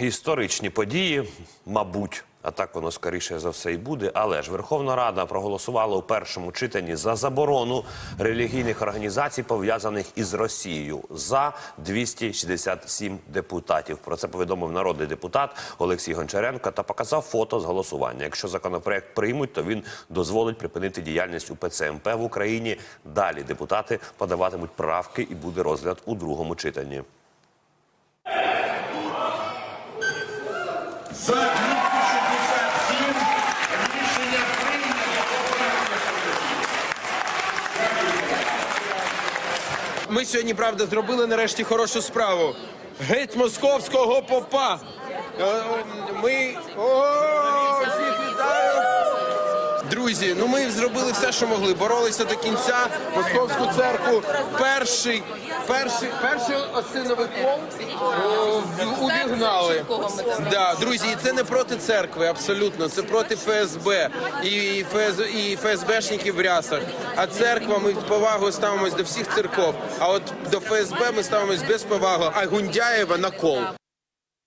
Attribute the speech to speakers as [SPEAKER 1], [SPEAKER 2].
[SPEAKER 1] історичні події, мабуть. А так воно скоріше за все і буде. Але ж Верховна Рада проголосувала у першому читанні за заборону релігійних організацій, пов'язаних із Росією, за 267 депутатів. Про це повідомив народний депутат Олексій Гончаренко та показав фото з голосування. Якщо законопроект приймуть, то він дозволить припинити діяльність УПЦ МП в Україні. Далі депутати подаватимуть правки і буде розгляд у другому читанні.
[SPEAKER 2] За 267 рішення прийнято.
[SPEAKER 3] Ми сьогодні, правда, зробили нарешті хорошу справу. Геть московського попа. Е, Ми. Друзі, ну ми зробили все, що могли. Боролися до кінця. Московську церкву. Перший, перший, перший осиновий кол о, увігнали. Да, друзі, і це не проти церкви, абсолютно. Це проти ФСБ і, ФС, і ФСБшників в рясах. А церква, ми з повагою ставимось до всіх церков. А от до ФСБ ми ставимось без поваги. А Гундяєва на кол.